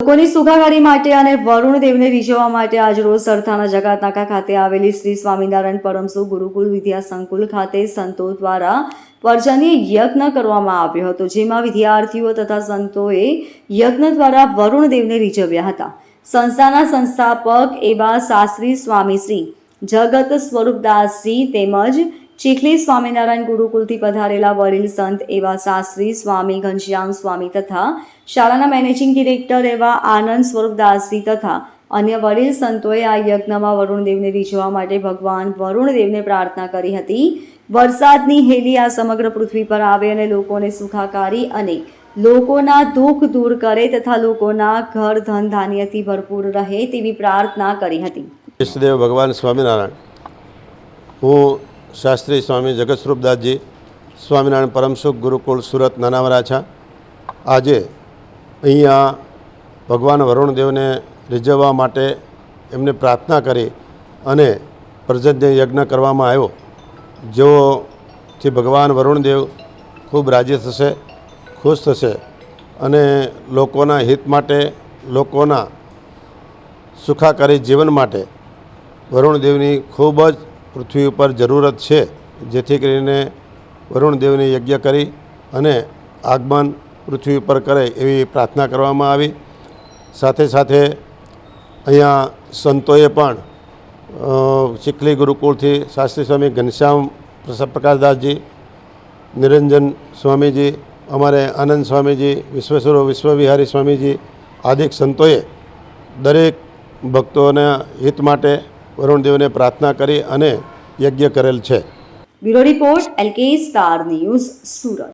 લોકોની સુખાકારી માટે અને વરુણ દેવને રીઝવવા માટે આજરોજ સરથાના જગાતનાકા ખાતે આવેલી શ્રી સ્વામિનારાયણ પરમસુ ગુરુકુલ વિદ્યા સંકુલ ખાતે સંતો દ્વારા પર્જન્ય યજ્ઞ કરવામાં આવ્યો હતો, જેમાં વિદ્યાર્થીઓ તથા સંતોએ યજ્ઞ દ્વારા વરુણ દેવને રીઝવ્યા હતા. સંસ્થાના સંસ્થાપક એવા શાસ્ત્રી સ્વામી શ્રી જગત સ્વરૂપદાસજી તેમજ ચીખલી સ્વામિનારાયણ ગુરુકુલથી પધારેલા વડીલ સંત એવા શાસ્ત્રી સ્વામી ઘનશ્યામ સ્વામી તથા શાળાના મેનેજિંગ ડિરેક્ટર એવા આનંદ સ્વરૂપદાસજી તથા અન્ય વડીલ સંતોએ આ યજ્ઞમાં વરુણદેવને રીઝવા માટે ભગવાન વરુણદેવને પ્રાર્થના કરી હતી. વરસાદની હેલી આ સમગ્ર પૃથ્વી પર આવે અને લોકોને સુખાકારી અને લોકોના દુઃખ દૂર કરે તથા લોકોના ઘર ધન ધાન્યથી ભરપૂર રહે તેવી પ્રાર્થના કરી હતી. ભગવાન સ્વામિનારાયણ. હું શાસ્ત્રી સ્વામી જગતસ્વરૂપદાસજી, સ્વામિનારાયણ પરમસુખ ગુરુકુળ સુરત નાનાવરાછા આજે અહીંયા ભગવાન વરુણદેવને રીઝવવા માટે એમને પ્રાર્થના કરી અને પ્રજન્ય યજ્ઞ કરવામાં આવ્યો. જેઓથી ભગવાન વરુણદેવ ખૂબ રાજી થશે, ખુશ થશે અને લોકોના હિત માટે, લોકોના સુખાકારી જીવન માટે વરુણદેવની ખૂબ જ પૃથ્વી ઉપર જરૂરત છે, જેથી કરીને વરુણદેવને યજ્ઞ કરી અને આગમન પૃથ્વી ઉપર કરે એવી પ્રાર્થના કરવામાં આવી. સાથે સાથે અહીંયા સંતોએ પણ ચીખલી ગુરુકુળથી શાસ્ત્રી સ્વામી ઘનશ્યામ પ્રકાશદાસજી, નિરંજન સ્વામીજી, અમારે આનંદ સ્વામીજી, વિશ્વેશ્વરો વિશ્વવિહારી સ્વામીજી, આદિક સંતોએ દરેક ભક્તોના હિત માટે વરુણદેવને પ્રાર્થના કરી અને યજ્ઞ કરેલ છે. Bureau report LK star news Surat.